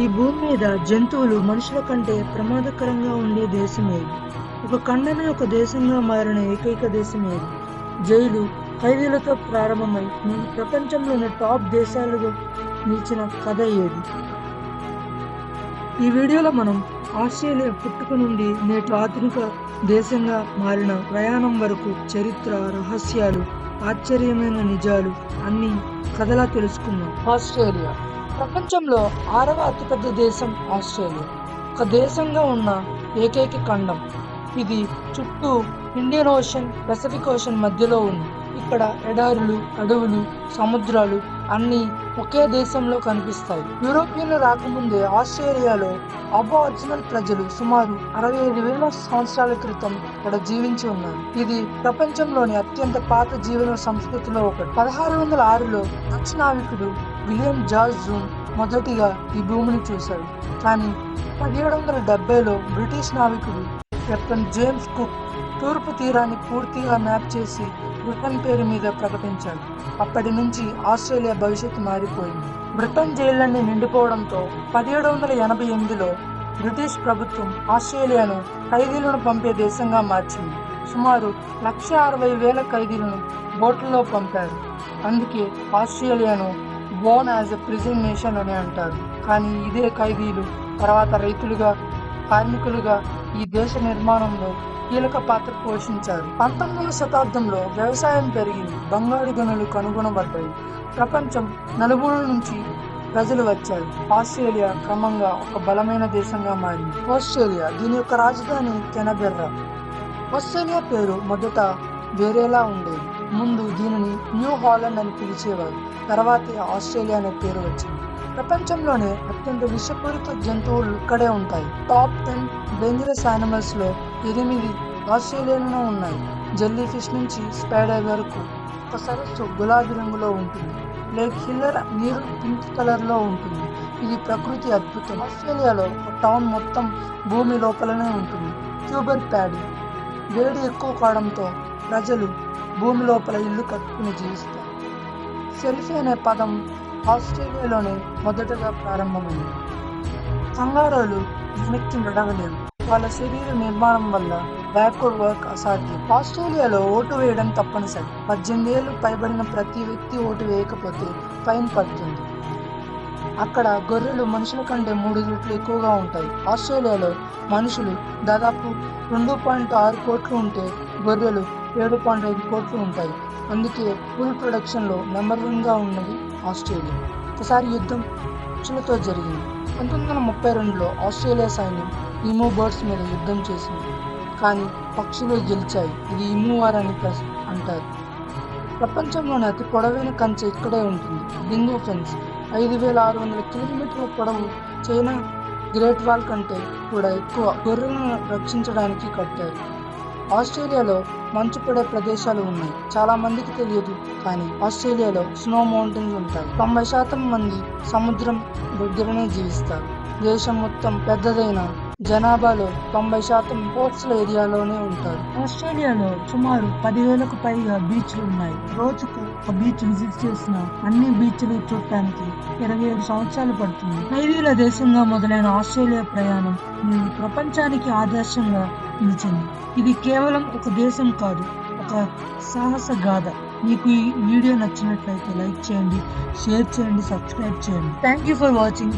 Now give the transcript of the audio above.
ఈ భూమి మీద జంతువులు మనుషుల కంటే ప్రమాదకరంగా ఉండే దేశం ఏది ఒక ఖండమే ఒక దేశంగా మారిన ఏకైక దేశమే. జైలు ఖైదీలతో ప్రారంభమై నేను ప్రపంచంలోని టాప్ దేశాలుగా నిలిచిన కథ ఏది? ఈ వీడియోలో మనం ఆస్ట్రేలియా పుట్టుక నుండి నేటి ఆధునిక దేశంగా మారిన ప్రయాణం వరకు చరిత్ర రహస్యాలు ఆశ్చర్యమైన నిజాలు అన్ని కథలా తెలుసుకుందాం. ఆస్ట్రేలియా. ప్రపంచంలో ఆరవ అతిపెద్ద దేశం ఆస్ట్రేలియా. ఒక దేశంగా ఉన్న ఏకైక ఖండం. ఇది చుట్టూ ఇండియన్ ఓషన్ పెసిఫిక్ ఓషన్ మధ్యలో ఉంది. ఇక్కడ ఎడారులు అడవులు సముద్రాలు అన్నీ ఒకే దేశంలో కనిపిస్తాయి. యూరోపియన్లు రాకముందే ఆస్ట్రేలియాలో అబార్జినల్ ప్రజలు సుమారు అరవై ఐదు వేల సంవత్సరాల క్రితం ఇక్కడ జీవించి ఉన్నారు. ఇది ప్రపంచంలోని అత్యంత పాత జీవన సంస్కృతిలో ఒకటి. పదహారు వందల ఆరులో దక్షిణావికుడు నావికుడు విలియం జార్జ్ జూన్ మొదటిగా ఈ భూమిని చూశాడు. కానీ పదిహేడు వందల డెబ్బైలో బ్రిటిష్ నావికుడు కెప్టెన్ జేమ్స్ కుక్ తూర్పు తీరాన్ని పూర్తిగా మ్యాప్ చేసి బ్రిటన్ పేరు మీద ప్రకటించాడు. అప్పటి నుంచి ఆస్ట్రేలియా భవిష్యత్తు మారిపోయింది. బ్రిటన్ జైళ్ళన్నీ నిండిపోవడంతో పదిహేడు వందల ఎనభై ఎనిమిదిలో బ్రిటిష్ ప్రభుత్వం ఆస్ట్రేలియాను ఖైదీలను పంపే దేశంగా మార్చింది. సుమారు లక్ష అరవై వేల ఖైదీలను బోట్లలో పంపారు. అందుకే ఆస్ట్రేలియాను born as a prison nation అని అంటారు. కానీ ఇదే ఖైదీలు తర్వాత రైతులుగా కార్మికులుగా ఈ దేశ నిర్మాణంలో కీలక పాత్ర పోషించారు. పంతొమ్మిదవ శతాబ్దంలో వ్యవసాయం పెరిగింది. బంగారు గనులు కనుగొనబడ్డాయి. ప్రపంచం నలుమూలల నుంచి ప్రజలు వచ్చారు. ఆస్ట్రేలియా క్రమంగా ఒక బలమైన దేశంగా మారింది. ఆస్ట్రేలియా దీని యొక్క రాజధాని కెనబెర్రా. ఆస్ట్రేలియా పేరు మొదట వేరేలా ఉండేది. ముందు దీనిని న్యూ హాలండ్ అని పిలిచేవారు. తర్వాతే ఆస్ట్రేలియా అనే పేరు వచ్చింది. ప్రపంచంలోనే అత్యంత విషపూరిత జంతువులు ఇక్కడే ఉంటాయి. టాప్ టెన్ డేంజరస్ యానిమల్స్లో ఎనిమిది ఆస్ట్రేలియాలోనే ఉన్నాయి. జెల్లీ ఫిష్ నుంచి స్పైడర్ వరకు ఒక సరస్సు గులాబీ రంగులో ఉంటుంది. లేక్ హిల్లర్ నీరు పింక్ కలర్లో ఉంటుంది. ఇది ప్రకృతి అద్భుతం. ఆస్ట్రేలియాలో ఒక టౌన్ మొత్తం భూమి లోపలనే ఉంటుంది. Coober Pedy. వేడి ఎక్కువ కావడంతో ప్రజలు భూమి లోపల ఇల్లు కట్టుకుని జీవిస్తారు. సెల్ఫీ అనే పదం ఆస్ట్రేలియాలోనే మొదటగా ప్రారంభమైంది. కంగారోలు వెనక్కి నడవలేవు. వాళ్ళ శరీర నిర్మాణం వల్ల బ్యాక్వర్డ్ వర్క్ అసాధ్యం. ఆస్ట్రేలియాలో ఓటు వేయడం తప్పనిసరి. పద్దెనిమిది ఏళ్ళు పైబడిన ప్రతి వ్యక్తి ఓటు వేయకపోతే ఫైన్ పడుతుంది. అక్కడ గొర్రెలు మనుషుల కంటే మూడు రెట్లు ఎక్కువగా ఉంటాయి. ఆస్ట్రేలియాలో మనుషులు దాదాపు రెండు పాయింట్ ఆరు కోట్లు ఉంటే గొర్రెలు ఏడు పాయింట్ ఐదు కోట్లు ఉంటాయి. అందుకే ఫుల్ ప్రొడక్షన్లో నెంబర్ వన్గా ఉన్నది ఆస్ట్రేలియా. ఒకసారి యుద్ధం పక్షులతో జరిగింది. పంతొమ్మిది వందల ముప్పై రెండులో ఆస్ట్రేలియా సైన్యం ఇమో బర్డ్స్ మీద యుద్ధం చేసింది. కానీ పక్షులు గెలిచాయి. ఇది ఇమో వార్ అని అంటారు. ప్రపంచంలోనే అతి పొడవైన కంచె ఇక్కడే ఉంటుంది. Dingo fence. ఐదు వేల ఆరు వందల కిలోమీటర్ల పొడవు చైనా గ్రేట్ వాల్ కంటే కూడా ఎక్కువ గొర్రెలను రక్షించడానికి కట్టారు. ఆస్ట్రేలియాలో మంచు పడే ప్రదేశాలు ఉన్నాయి. చాలా మందికి తెలియదు కానీ ఆస్ట్రేలియాలో స్నో మౌంటైన్స్ ఉంటాయి. తొంభై శాతం మంది సముద్రం దగ్గరనే జీవిస్తారు. దేశం మొత్తం పెద్దదైన జనాభాలో తొంభై శాతం కోస్టల్ ఏరియాలోనే ఉంటారు. ఆస్ట్రేలియాలో సుమారు పదివేలకు పైగా బీచ్లు ఉన్నాయి. రోజుకు ఒక బీచ్ విజిట్ చేసిన అన్ని బీచ్లు చూడటానికి ఇరవై ఏడు సంవత్సరాలు పడుతుంది. ఖైదీల దేశంగా మొదలైన ఆస్ట్రేలియా ప్రయాణం ప్రపంచానికి ఆదర్శంగా నిలిచింది. ఇది కేవలం ఒక దేశం కాదు ఒక సాహస గాథ. మీకు ఈ వీడియో నచ్చినట్లయితే లైక్ చేయండి షేర్ చేయండి సబ్స్క్రైబ్ చేయండి. Thank you for watching